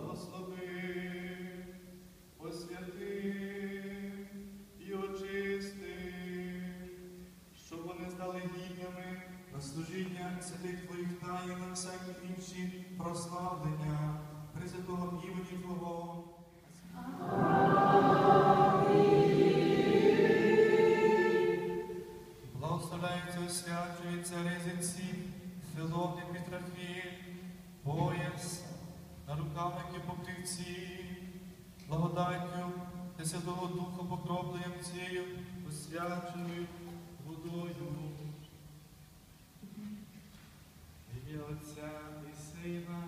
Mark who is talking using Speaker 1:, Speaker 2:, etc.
Speaker 1: благослови, освяти і очисти, щоб вони стали гідними на святих Твоїх таїн на всякі інші прославлення Пресвятого імені Твого. Благословляється, освячується ризиці, Филони на рукавники покривці, благодаттю та Святого Духа покропленням цією освяченою водою. і Отця і Сина